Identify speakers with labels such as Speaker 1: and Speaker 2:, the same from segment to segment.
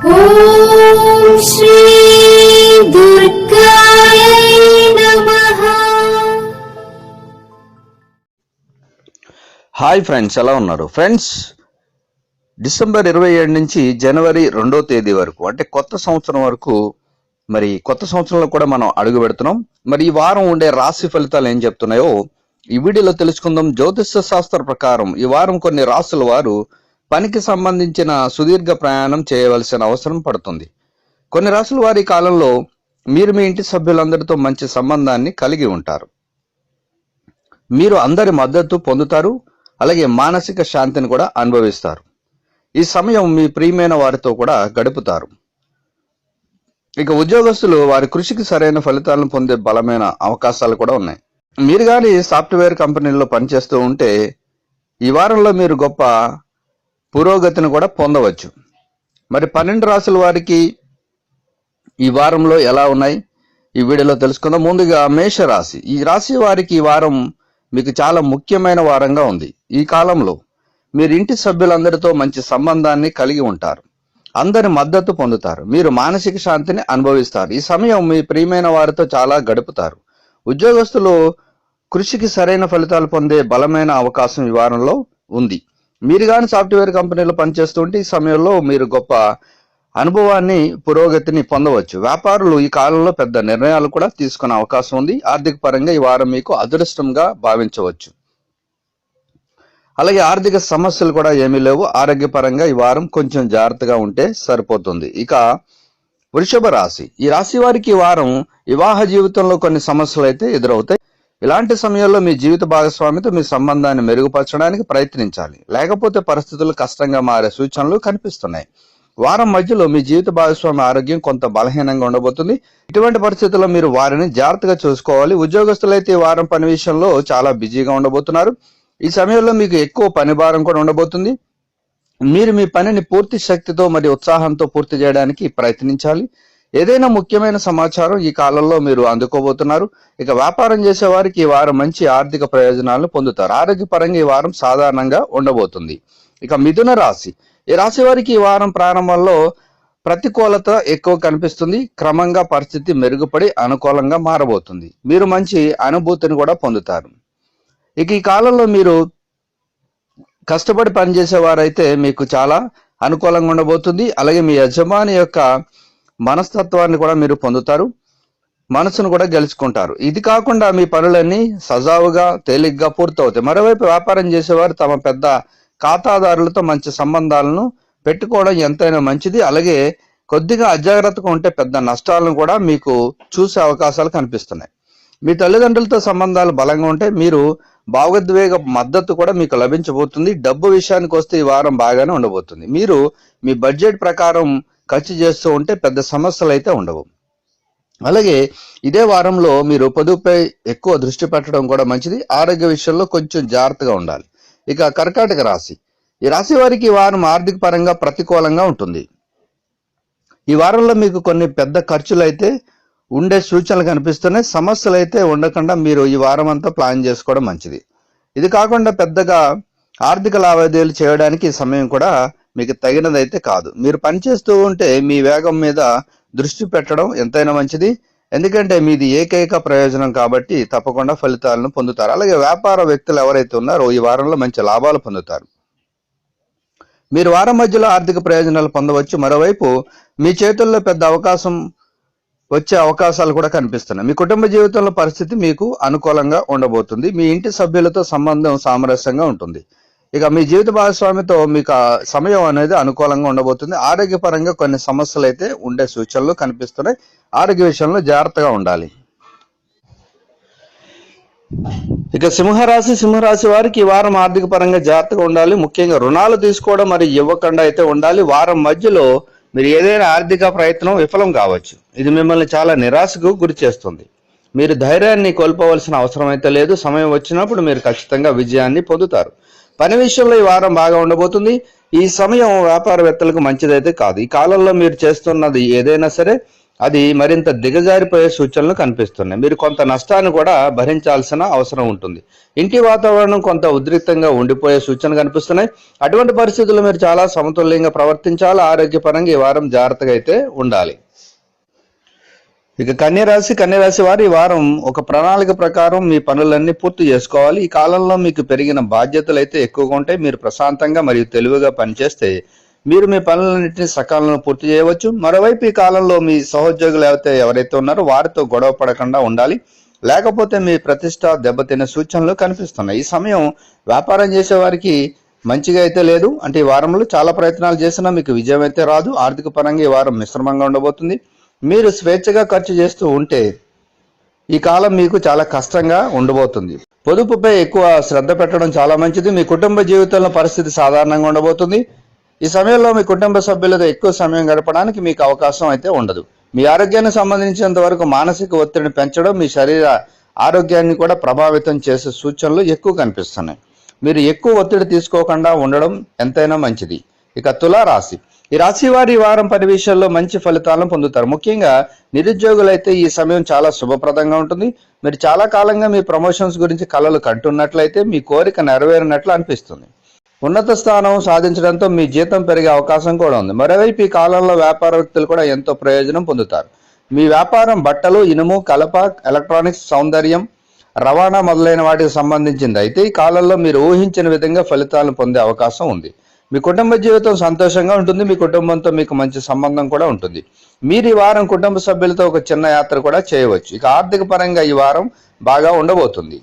Speaker 1: Hi friends ఎలా ఉన్నారు? Friends December ఇరవై ఏడు నుంచి జనవరి రెండో తేదీ వరకు అంటే కొత్త సంవత్సరం వరకు మరి కొత్త సంవత్సరంలో కూడా మనం అడుగు పెడుతున్నాం. మరి ఈ వారం ఉండే రాశి ఫలితాలు ఏం చెప్తున్నాయో ఈ వీడియోలో తెలుసుకుందాం. జ్యోతిష శాస్త్ర ప్రకారం ఈ వారం కొన్ని రాసుల వారు పనికి సంబంధించిన సుదీర్ఘ ప్రయాణం చేయవలసిన అవసరం పడుతుంది. కొన్ని రాసుల వారి కాలంలో మీరు మీ ఇంటి సభ్యులందరితో మంచి సంబంధాన్ని కలిగి ఉంటారు. మీరు అందరి మద్దతు పొందుతారు అలాగే మానసిక శాంతిని కూడా అనుభవిస్తారు. ఈ సమయం మీ ప్రియమైన వారితో కూడా గడుపుతారు. ఇక ఉద్యోగస్తులు వారి కృషికి సరైన ఫలితాలను పొందే బలమైన అవకాశాలు కూడా ఉన్నాయి. మీరు కానీ సాఫ్ట్వేర్ కంపెనీల్లో పనిచేస్తూ ఉంటే ఈ వారంలో మీరు గొప్ప పురోగతిని కూడా పొందవచ్చు. మరి పన్నెండు రాసుల వారికి ఈ వారంలో ఎలా ఉన్నాయి? ఈ వీడియోలో తెలుసుకుందాం. ముందుగా మేషరాశి. ఈ రాశి వారికి ఈ వారం మీకు చాలా ముఖ్యమైన వారంగా ఉంది. ఈ కాలంలో మీరు ఇంటి సభ్యులందరితో మంచి సంబంధాన్ని కలిగి ఉంటారు. అందరి మద్దతు పొందుతారు. మీరు మానసిక శాంతిని అనుభవిస్తారు. ఈ సమయం మీ ప్రియమైన వారితో చాలా గడుపుతారు. ఉద్యోగస్తులు కృషికి సరైన ఫలితాలు పొందే బలమైన అవకాశం ఈ వారంలో ఉంది. మీరు కానీ సాఫ్ట్వేర్ కంపెనీలో పనిచేస్తుంటే ఈ సమయంలో మీరు గొప్ప అనుభవాన్ని పురోగతిని పొందవచ్చు. వ్యాపారులు ఈ కాలంలో పెద్ద నిర్ణయాలు కూడా తీసుకునే అవకాశం ఉంది. ఆర్థిక పరంగా ఈ వారం మీకు అదృష్టంగా భావించవచ్చు. అలాగే ఆర్థిక సమస్యలు కూడా ఏమీ లేవు. ఆరోగ్యపరంగా ఈ వారం కొంచెం జాగ్రత్తగా ఉంటే సరిపోతుంది. ఇక వృషభ రాశి. ఈ రాశి వారికి ఈ వారం వివాహ జీవితంలో కొన్ని సమస్యలు అయితే ఎదురవుతాయి. ఇలాంటి సమయంలో మీ జీవిత భాగస్వామితో మీ సంబంధాన్ని మెరుగుపరచడానికి ప్రయత్నించాలి. లేకపోతే పరిస్థితులు కష్టంగా మారే సూచనలు కనిపిస్తున్నాయి. వారం మధ్యలో మీ జీవిత భాగస్వామి ఆరోగ్యం కొంత బలహీనంగా ఉండబోతుంది. ఇటువంటి పరిస్థితుల్లో మీరు వారిని జాగ్రత్తగా చూసుకోవాలి. ఉద్యోగస్తులైతే ఈ వారం పని విషయంలో చాలా బిజీగా ఉండబోతున్నారు. ఈ సమయంలో మీకు ఎక్కువ పని భారం కూడా ఉండబోతుంది. మీరు మీ పనిని పూర్తి శక్తితో మరియు ఉత్సాహంతో పూర్తి చేయడానికి ప్రయత్నించాలి. ఏదైనా ముఖ్యమైన సమాచారం ఈ కాలంలో మీరు అందుకోబోతున్నారు. ఇక వ్యాపారం చేసే వారికి ఈ వారం మంచి ఆర్థిక ప్రయోజనాలను పొందుతారు. ఆరోగ్యపరంగా ఈ వారం సాధారణంగా ఉండబోతుంది. ఇక మిథున రాశి. ఈ రాశి వారికి ఈ వారం ప్రారంభంలో ప్రతికూలత ఎక్కువ కనిపిస్తుంది. క్రమంగా పరిస్థితి మెరుగుపడి అనుకూలంగా మారబోతుంది. మీరు మంచి అనుభూతిని కూడా పొందుతారు. ఇక ఈ కాలంలో మీరు కష్టపడి పనిచేసే వారైతే మీకు చాలా అనుకూలంగా ఉండబోతుంది. అలాగే మీ యజమాని యొక్క మనస్తత్వాన్ని కూడా మీరు పొందుతారు మనసును కూడా గెలుచుకుంటారు. ఇది కాకుండా మీ పనులన్నీ సజావుగా తేలిగ్గా పూర్తవుతాయి. మరోవైపు వ్యాపారం చేసేవారు తమ పెద్ద ఖాతాదారులతో మంచి సంబంధాలను పెట్టుకోవడం ఎంతైనా మంచిది. అలాగే కొద్దిగా అజాగ్రత్తగా ఉంటే పెద్ద నష్టాలను కూడా మీకు చూసే అవకాశాలు కనిపిస్తున్నాయి. మీ తల్లిదండ్రులతో సంబంధాలు బలంగా ఉంటే మీరు భావోద్వేగ మద్దతు కూడా మీకు లభించబోతుంది. డబ్బు విషయానికి వస్తే ఈ వారం బాగానే ఉండబోతుంది. మీరు మీ బడ్జెట్ ప్రకారం ఖర్చు చేస్తూ ఉంటే పెద్ద సమస్యలు అయితే ఉండవు. అలాగే ఇదే వారంలో మీరు పొదుపుపై ఎక్కువ దృష్టి పెట్టడం కూడా మంచిది. ఆరోగ్య విషయంలో కొంచెం జాగ్రత్తగా ఉండాలి. ఇక కర్కాటక రాశి. ఈ రాశి వారికి ఈ వారం ఆర్థిక పరంగా ప్రతికూలంగా ఉంటుంది. ఈ వారంలో మీకు కొన్ని పెద్ద ఖర్చులు అయితే ఉండే సూచనలు కనిపిస్తున్నాయి. సమస్యలు అయితే ఉండకుండా మీరు ఈ వారం అంతా ప్లాన్ చేసుకోవడం మంచిది. ఇది కాకుండా పెద్దగా ఆర్థిక లావాదేవీలు చేయడానికి సమయం కూడా మీకు తగినదైతే కాదు. మీరు పనిచేస్తూ ఉంటే మీ వేగం మీద దృష్టి పెట్టడం ఎంతైనా మంచిది. ఎందుకంటే మీది ఏకైక ప్రయోజనం కాబట్టి తప్పకుండా ఫలితాలను పొందుతారు. అలాగే వ్యాపార వ్యక్తులు ఎవరైతే ఉన్నారో ఈ వారంలో మంచి లాభాలు పొందుతారు. మీరు వారం మధ్యలో ఆర్థిక ప్రయోజనాలు పొందవచ్చు. మరోవైపు మీ చేతుల్లో పెద్ద అవకాశం వచ్చే అవకాశాలు కూడా కనిపిస్తున్నాయి. మీ కుటుంబ జీవితంలో పరిస్థితి మీకు అనుకూలంగా ఉండబోతుంది. మీ ఇంటి సభ్యులతో సంబంధం సామరస్యంగా ఉంటుంది. ఇక మీ జీవిత భాగస్వామితో మీకు సమయం అనేది అనుకూలంగా ఉండబోతుంది. ఆరోగ్యపరంగా కొన్ని సమస్యలు అయితే ఉండే సూచనలు కనిపిస్తున్నాయి. ఆరోగ్య విషయంలో జాగ్రత్తగా ఉండాలి. ఇక సింహరాశి సింహరాశి వారికి ఈ వారం ఆర్థిక పరంగా జాగ్రత్తగా ఉండాలి. ముఖ్యంగా రుణాలు తీసుకోవడం మరి ఇవ్వకుండా అయితే ఉండాలి. వారం మధ్యలో మీరు ఏదైనా ఆర్థిక ప్రయత్నం విఫలం కావచ్చు. ఇది మిమ్మల్ని చాలా నిరాశకు గురి చేస్తుంది. మీరు ధైర్యాన్ని కోల్పోవలసిన అవసరం అయితే లేదు. సమయం వచ్చినప్పుడు మీరు ఖచ్చితంగా విజయాన్ని పొందుతారు. పని విషయంలో ఈ వారం బాగా ఉండబోతుంది. ఈ సమయం వ్యాపారవేత్తలకు మంచిదైతే కాదు. ఈ కాలంలో మీరు చేస్తున్నది ఏదైనా సరే అది మరింత దిగజారిపోయే సూచనలు కనిపిస్తున్నాయి. మీరు కొంత నష్టాన్ని కూడా భరించాల్సిన అవసరం ఉంటుంది. ఇంటి వాతావరణం కొంత ఉద్రిక్తంగా ఉండిపోయే సూచనలు కనిపిస్తున్నాయి. అటువంటి పరిస్థితుల్లో మీరు చాలా సమతుల్యంగా ప్రవర్తించాలి. ఆరోగ్యపరంగా ఈ వారం జాగ్రత్తగా అయితే ఉండాలి. ఇక కన్యరాశి కన్యరాశి వారు ఈ వారం ఒక ప్రణాళిక ప్రకారం మీ పనులన్నీ పూర్తి చేసుకోవాలి. ఈ కాలంలో మీకు పెరిగిన బాధ్యతలు అయితే ఎక్కువగా ఉంటాయి. మీరు ప్రశాంతంగా మరియు తెలివిగా పనిచేస్తే మీరు మీ పనులన్నింటినీ సకాలంలో పూర్తి చేయవచ్చు. మరోవైపు ఈ కాలంలో మీ సహోద్యోగులు ఎవరైతే ఎవరైతే ఉన్నారో వారితో గొడవ పడకుండా ఉండాలి. లేకపోతే మీ ప్రతిష్ట దెబ్బతినే సూచనలు కనిపిస్తున్నాయి. ఈ సమయం వ్యాపారం చేసే వారికి మంచిగా అయితే లేదు. అంటే ఈ వారంలో చాలా ప్రయత్నాలు చేసినా మీకు విజయం అయితే రాదు. ఆర్థిక పరంగా ఈ వారం మిశ్రమంగా ఉండబోతుంది. మీరు స్వేచ్ఛగా ఖర్చు చేస్తూ ఉంటే ఈ కాలం మీకు చాలా కష్టంగా ఉండబోతుంది. పొదుపుపై ఎక్కువ శ్రద్ధ పెట్టడం చాలా మంచిది. మీ కుటుంబ జీవితంలో పరిస్థితి సాధారణంగా ఉండబోతుంది. ఈ సమయంలో మీ కుటుంబ సభ్యులతో ఎక్కువ సమయం గడపడానికి మీకు అవకాశం అయితే ఉండదు. మీ ఆరోగ్యానికి సంబంధించినంత వరకు మానసిక ఒత్తిడిని పెంచడం మీ శరీర ఆరోగ్యాన్ని కూడా ప్రభావితం చేసే సూచనలు ఎక్కువ కనిపిస్తున్నాయి. మీరు ఎక్కువ ఒత్తిడి తీసుకోకుండా ఉండడం ఎంతైనా మంచిది. ఇక తులా రాశి ఈ రాశి వారి వారం పని విషయాల్లో మంచి ఫలితాలను పొందుతారు. ముఖ్యంగా నిరుద్యోగులైతే ఈ సమయం చాలా శుభప్రదంగా ఉంటుంది. మీరు చాలా కాలంగా మీ ప్రమోషన్స్ గురించి కళలు కంటున్నట్లయితే మీ కోరిక నెరవేరినట్లు అనిపిస్తుంది. ఉన్నత స్థానం సాధించడంతో మీ జీతం పెరిగే అవకాశం కూడా ఉంది. మరోవైపు ఈ కాలంలో వ్యాపార వ్యక్తులు కూడా ఎంతో ప్రయోజనం పొందుతారు. మీ వ్యాపారం బట్టలు ఇనుము కలప ఎలక్ట్రానిక్స్ సౌందర్యం రవాణా మొదలైన వాటికి సంబంధించింది. అయితే ఈ కాలంలో మీరు ఊహించిన విధంగా ఫలితాలను పొందే అవకాశం ఉంది. మీ కుటుంబ జీవితం సంతోషంగా ఉంటుంది మీ కుటుంబంతో మీకు మంచి సంబంధం కూడా ఉంటుంది. మీరు ఈ వారం కుటుంబ సభ్యులతో ఒక చిన్న యాత్ర కూడా చేయవచ్చు. ఇక ఆర్థిక పరంగా ఈ వారం బాగా ఉండబోతుంది.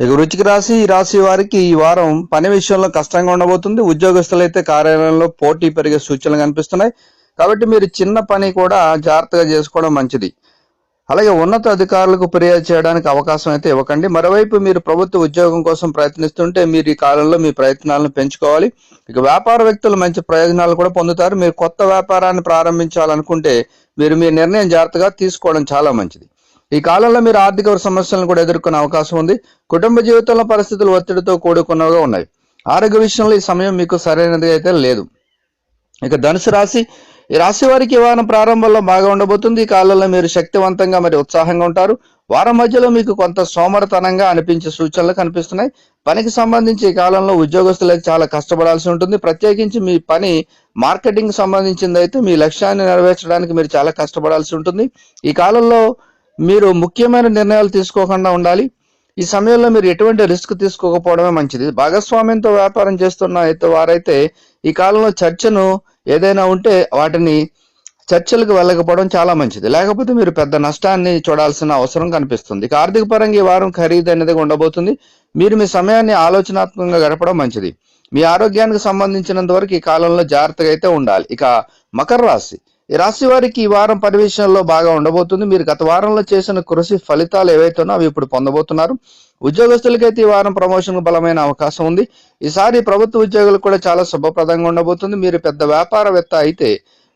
Speaker 1: ఇక వృచ్చిక రాశి ఈ రాశి వారికి ఈ వారం పని విషయంలో కష్టంగా ఉండబోతుంది. ఉద్యోగస్తులైతే కార్యాలయంలో పోటీ పెరిగే సూచనలు కనిపిస్తున్నాయి. కాబట్టి మీరు చిన్న పని కూడా జాగ్రత్తగా చేసుకోవడం మంచిది. అలాగే ఉన్నత అధికారులకు ఫిర్యాదు చేయడానికి అవకాశం అయితే ఇవ్వకండి. మరోవైపు మీరు ప్రభుత్వ ఉద్యోగం కోసం ప్రయత్నిస్తుంటే మీరు ఈ కాలంలో మీ ప్రయత్నాలను పెంచుకోవాలి. ఇక వ్యాపార వ్యక్తులు మంచి ప్రయోజనాలు కూడా పొందుతారు. మీరు కొత్త వ్యాపారాన్ని ప్రారంభించాలనుకుంటే మీరు మీ నిర్ణయం జాగ్రత్తగా తీసుకోవడం చాలా మంచిది. ఈ కాలంలో మీరు ఆర్థిక సమస్యలను కూడా ఎదుర్కొనే అవకాశం ఉంది. కుటుంబ జీవితంలో పరిస్థితులు ఒత్తిడితో కూడుకున్నవిగా ఉన్నాయి. ఆరోగ్య విషయంలో ఈ సమయం మీకు సరైనది అయితే లేదు. ఇక ధనుసు రాశి ఈ రాశి వారికి వారం ప్రారంభంలో బాగా ఉండబోతుంది. ఈ కాలంలో మీరు శక్తివంతంగా మరి ఉత్సాహంగా ఉంటారు. వారం మధ్యలో మీకు కొంత సోమరతనంగా అనిపించే సూచనలు కనిపిస్తున్నాయి. పనికి సంబంధించి ఈ కాలంలో ఉద్యోగస్తులకు చాలా కష్టపడాల్సి ఉంటుంది. ప్రత్యేకించి మీ పని మార్కెటింగ్ సంబంధించింది అయితే మీ లక్ష్యాన్ని నెరవేర్చడానికి మీరు చాలా కష్టపడాల్సి ఉంటుంది. ఈ కాలంలో మీరు ముఖ్యమైన నిర్ణయాలు తీసుకోకుండా ఉండాలి. ఈ సమయంలో మీరు ఎటువంటి రిస్క్ తీసుకోకపోవడమే మంచిది. భాగస్వామ్యంతో వ్యాపారం చేస్తున్న అయితే వారైతే ఈ కాలంలో చర్చను ఏదైనా ఉంటే వాటిని చర్చలకు వెళ్ళకపోవడం చాలా మంచిది. లేకపోతే మీరు పెద్ద నష్టాన్ని చూడాల్సిన అవసరం కనిపిస్తుంది. ఇక ఆర్థిక పరంగా ఈ వారం ఖరీదైనదిగా ఉండబోతుంది. మీరు మీ సమయాన్ని ఆలోచనాత్మకంగా గడపడం మంచిది. మీ ఆరోగ్యానికి సంబంధించినంత వరకు ఈ కాలంలో జాగ్రత్తగా అయితే ఉండాలి. ఇక మకర రాశి. ఈ రాశి వారికి ఈ వారం పరివేశంలో బాగా ఉండబోతుంది. మీరు గత వారంలో చేసిన కృషి ఫలితాలు ఏవైతే ఉన్నా అవి ఇప్పుడు పొందబోతున్నారు. ఉద్యోగస్తులకైతే ఈ వారం ప్రమోషన్ బలమైన అవకాశం ఉంది. ఈసారి ప్రభుత్వ ఉద్యోగులకు కూడా చాలా శుభప్రదంగా ఉండబోతుంది. మీరు పెద్ద వ్యాపారవేత్త అయితే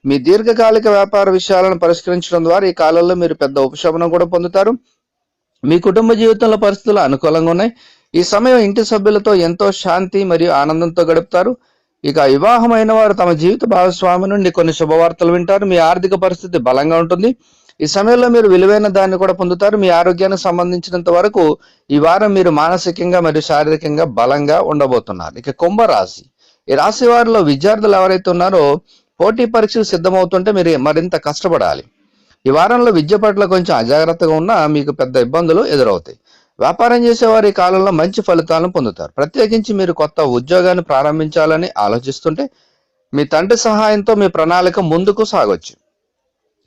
Speaker 1: మీ దీర్ఘకాలిక వ్యాపార విషయాలను పరిష్కరించడం ద్వారా ఈ కాలంలో మీరు పెద్ద ఉపశమనం కూడా పొందుతారు. మీ కుటుంబ జీవితంలో పరిస్థితులు అనుకూలంగా ఉన్నాయి. ఈ సమయం ఇంటి సభ్యులతో ఎంతో శాంతి మరియు ఆనందంతో గడుపుతారు. ఇక వివాహమైన వారు తమ జీవిత భాగస్వామి నుండి కొన్ని శుభవార్తలు వింటారు. మీ ఆర్థిక పరిస్థితి బలంగా ఉంటుంది. ఈ సమయంలో మీరు విలువైన దాన్ని కూడా పొందుతారు. మీ ఆరోగ్యానికి సంబంధించినంత వరకు ఈ వారం మీరు మానసికంగా మరియు శారీరకంగా బలంగా ఉండబోతున్నారు. ఇక కుంభరాశి ఈ రాశి వారిలో విద్యార్థులు ఎవరైతే ఉన్నారో పోటీ పరీక్షలు సిద్ధమవుతుంటే మీరు మరింత కష్టపడాలి. ఈ వారంలో విద్య పట్ల కొంచెం అజాగ్రత్తగా ఉన్నా మీకు పెద్ద ఇబ్బందులు ఎదురవుతాయి. వ్యాపారం చేసేవారు ఈ కాలంలో మంచి ఫలితాలను పొందుతారు. ప్రత్యేకించి మీరు కొత్త ఉద్యోగాన్ని ప్రారంభించాలని ఆలోచిస్తుంటే మీ తండ్రి సహాయంతో మీ ప్రణాళిక ముందుకు సాగొచ్చు.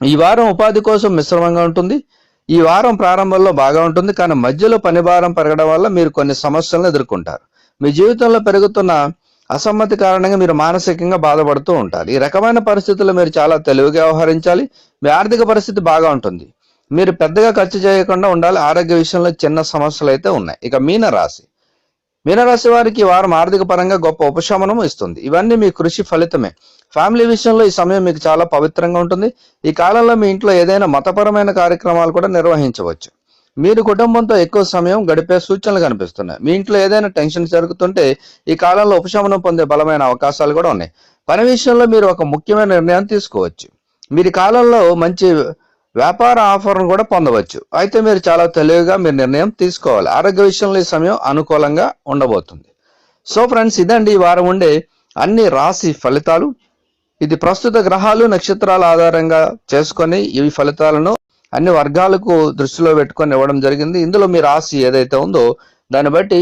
Speaker 1: ఈ వారం ఉపాధి కోసం మిశ్రమంగా ఉంటుంది. ఈ వారం ప్రారంభంలో బాగా ఉంటుంది. కానీ మధ్యలో పని భారం పెరగడం వల్ల మీరు కొన్ని సమస్యలను ఎదుర్కొంటారు. మీ జీవితంలో పెరుగుతున్న అసమ్మతి కారణంగా మీరు మానసికంగా బాధపడుతూ ఉంటారు. ఈ రకమైన పరిస్థితుల్లో మీరు చాలా తెలివిగా వ్యవహరించాలి. మీ ఆర్థిక పరిస్థితి బాగా ఉంటుంది. మీరు పెద్దగా ఖర్చు చేయకుండా ఉండాలి. ఆరోగ్య విషయంలో చిన్న సమస్యలు అయితే ఉన్నాయి. ఇక మీన రాశి మీనరాశి వారికి వారం ఆర్థిక పరంగా గొప్ప ఉపశమనం ఇస్తుంది. ఇవన్నీ మీ కృషి ఫలితమే. ఫ్యామిలీ విషయంలో ఈ సమయం మీకు చాలా పవిత్రంగా ఉంటుంది. ఈ కాలంలో మీ ఇంట్లో ఏదైనా మతపరమైన కార్యక్రమాలు కూడా నిర్వహించవచ్చు. మీరు కుటుంబంతో ఎక్కువ సమయం గడిపే సూచనలు కనిపిస్తున్నాయి. మీ ఇంట్లో ఏదైనా టెన్షన్ జరుగుతుంటే ఈ కాలంలో ఉపశమనం పొందే బలమైన అవకాశాలు కూడా ఉన్నాయి. పని విషయంలో మీరు ఒక ముఖ్యమైన నిర్ణయం తీసుకోవచ్చు. మీరు కాలంలో మంచి వ్యాపార ఆఫర్ను కూడా పొందవచ్చు. అయితే మీరు చాలా తెలివిగా మీరు నిర్ణయం తీసుకోవాలి. ఆరోగ్య విషయంలో ఈ సమయం అనుకూలంగా ఉండబోతుంది. సో ఫ్రెండ్స్ ఇదండి ఈ వారం ఉండే అన్ని రాశి ఫలితాలు. ఇది ప్రస్తుత గ్రహాలు నక్షత్రాల ఆధారంగా చేసుకొని ఈ ఫలితాలను అన్ని వర్గాలకు దృష్టిలో పెట్టుకొని ఇవ్వడం జరిగింది. ఇందులో మీ రాశి ఏదైతే ఉందో దాన్ని బట్టి